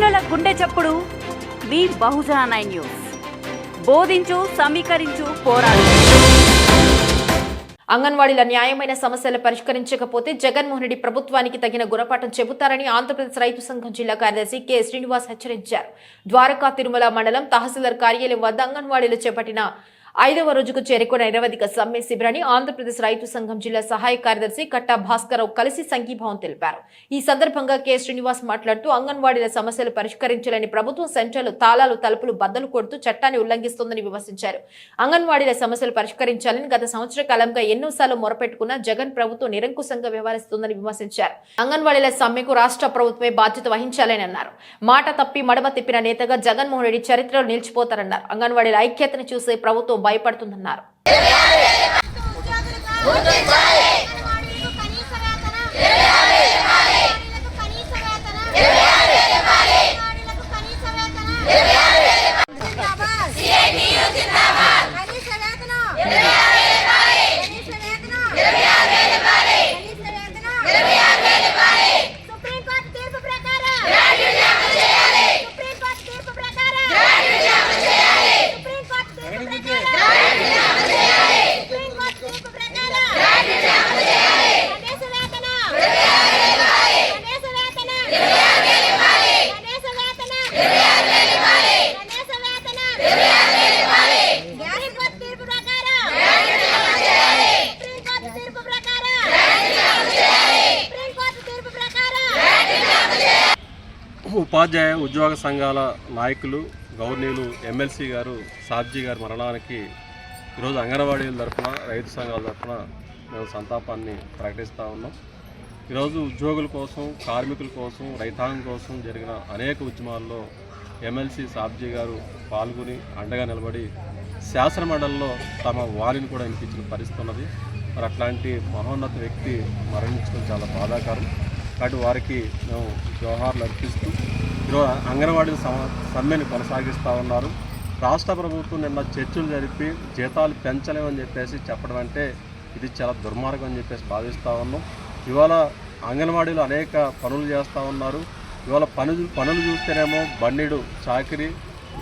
చప్పుడు మీ బహుజన nine news. బోధించు సమీకరించు పోరాడు. అంగన్వాడీల న్యాయమైన సమస్యలు పరిష్కరించకపోతే జగన్మోహన్ రెడ్డి ప్రభుత్వానికి తగిన గుణపాఠం చెబుతారని ఆంధ్రప్రదేశ్ రైతు సంఘం జిల్లా కార్యదర్శి కె. శ్రీనివాస్ హెచ్చరించారు. ద్వారకా తిరుమల మండలం తహసీల్దార్ కార్యాలయం వద్ద అంగన్వాడీలు చేపట్టిన ఐదవ రోజుకు చేరుకున్న నిరవధిక సమ్మె శిబిరాన్ని ఆంధ్రప్రదేశ్ రైతు సంఘం జిల్లా సహాయ కార్యదర్శి కట్టా భాస్కరరావు కలిసి సంఘీభావం తెలిపారు. ఈ సందర్భంగా కె. శ్రీనివాస్ మాట్లాడుతూ అంగన్వాడీల సమస్యలు పరిష్కరించాలని ప్రభుత్వం సెంటర్లు తాళాలు తలుపులు బద్దలు కొడుతూ చట్టాన్ని ఉల్లంఘిస్తోందని విమర్శించారు. అంగన్వాడీల సమస్యలు పరిష్కరించాలని గత సంవత్సర కాలంగా ఎన్నోసార్లు మొరపెట్టుకున్న జగన్ ప్రభుత్వం నిరంకుశంగా వ్యవహరిస్తోందని విమర్శించారు. అంగన్వాడీల సమ్మెకు రాష్ట్ర ప్రభుత్వమే బాధ్యత వహించాలని అన్నారు. మాట తప్పి మడమ తిప్పిన నేతగా జగన్మోహన్ రెడ్డి చరిత్రలో నిలిచిపోతారన్నారు. అంగన్వాడీల ఐక్యతను చూసే ప్రభుత్వం భయపడుతుందన్నారు. ఉపాధ్యాయ ఉద్యోగ సంఘాల నాయకులు గవర్నీయులు ఎమ్మెల్సీ గారు సాబ్జీ గారి మరణానికి ఈరోజు అంగన్వాడీల తరఫున రైతు సంఘాల తరఫున మేము సంతాపాన్ని ప్రకటిస్తూ ఉన్నాం. ఈరోజు ఉద్యోగుల కోసం కార్మికుల కోసం రైతాంగం కోసం జరిగిన అనేక ఉద్యమాల్లో ఎమ్మెల్సీ సాబ్జీ గారు పాల్గొని అండగా నిలబడి శాసనమండలిలో తమ వారిని కూడా వినిపించిన పరిస్థితి ఉన్నది. మరి అట్లాంటి మహోన్నత వ్యక్తి మరణించడం చాలా బాధాకరం. కాబట్టి వారికి మేము జోహార్లు అర్పిస్తూ ఈరోజు అంగన్వాడీ సమ సమ్మెని కొనసాగిస్తూ ఉన్నారు. రాష్ట్ర ప్రభుత్వం నిన్న చర్చలు జరిపి జీతాలు పెంచలేమని చెప్పేసి చెప్పడం అంటే ఇది చాలా దుర్మార్గం అని చెప్పేసి భావిస్తూ ఉన్నాం. ఇవాళ అంగన్వాడీలో అనేక పనులు చేస్తూ ఉన్నారు. ఇవాళ పని పనులు చూస్తేనేమో బండిడు చాకిరి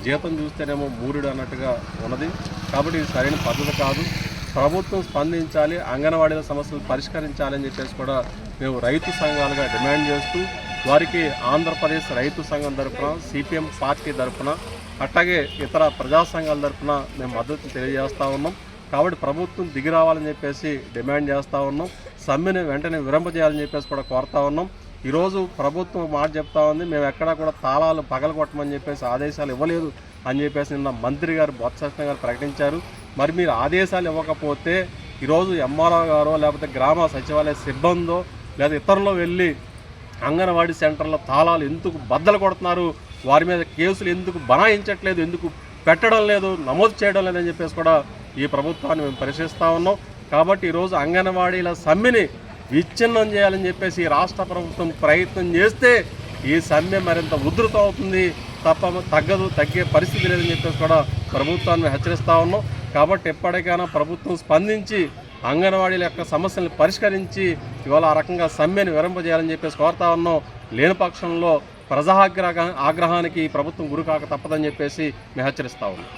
జీతం చూస్తేనేమో మూరుడు అన్నట్టుగా ఉన్నది. కాబట్టి ఇది సరైన పద్ధతి కాదు. ప్రభుత్వం స్పందించాలి అంగన్వాడీల సమస్యలు పరిష్కరించాలని చెప్పేసి కూడా మేము రైతు సంఘాలుగా డిమాండ్ చేస్తూ వారికి ఆంధ్రప్రదేశ్ రైతు సంఘం తరఫున సిపిఎం పార్టీ తరఫున అట్లాగే ఇతర ప్రజా సంఘాల తరఫున మేము మద్దతు తెలియజేస్తూ ఉన్నాం. కాబట్టి ప్రభుత్వం దిగి రావాలని చెప్పేసి డిమాండ్ చేస్తూ ఉన్నాం. సమ్మెను వెంటనే విరంపజేయాలని చెప్పేసి కూడా కోరుతా ఉన్నాం. ఈరోజు ప్రభుత్వం మాట చెప్తా ఉంది మేము ఎక్కడా కూడా తాళాలు పగలగొట్టమని చెప్పేసి ఆదేశాలు ఇవ్వలేదు. అని చెప్పేసి నిన్న మంత్రి గారు బొత్స గారు ప్రకటించారు. మరి మీరు ఆదేశాలు ఇవ్వకపోతే ఈరోజు ఎంఆర్ఓ గారో లేకపోతే గ్రామ సచివాలయ సిబ్బందో లేదా ఇతరులు వెళ్ళి అంగన్వాడీ సెంటర్లో తాళాలు ఎందుకు బద్దలు కొడుతున్నారు? వారి మీద కేసులు ఎందుకు బనాయించట్లేదు? ఎందుకు పెట్టడం లేదు? నమోదు చేయడం లేదని చెప్పేసి కూడా ఈ ప్రభుత్వాన్ని మేము పరిశీలిస్తూ ఉన్నాం. కాబట్టి ఈరోజు అంగన్వాడీల సమ్మెని విచ్ఛిన్నం చేయాలని చెప్పేసి ఈ రాష్ట్ర ప్రభుత్వం ప్రయత్నం చేస్తే ఈ సమ్మె మరింత ఉధృతం అవుతుంది. తప్ప తగ్గదు తగ్గే పరిస్థితి లేదని చెప్పేసి కూడా ప్రభుత్వాన్ని హెచ్చరిస్తూ ఉన్నాం. కాబట్టి ఎప్పటికైనా ప్రభుత్వం స్పందించి అంగన్వాడీల యొక్క సమస్యలను పరిష్కరించి ఇవాళ ఆ రకంగా సమ్మెను విరంపజేయాలని చెప్పేసి కోరుతా ఉన్నాం. లేని పక్షంలో ప్రజాగ్రహ ఆగ్రహానికి ఈ ప్రభుత్వం గురికాక తప్పదని చెప్పేసి మేము హెచ్చరిస్తా ఉన్నాం.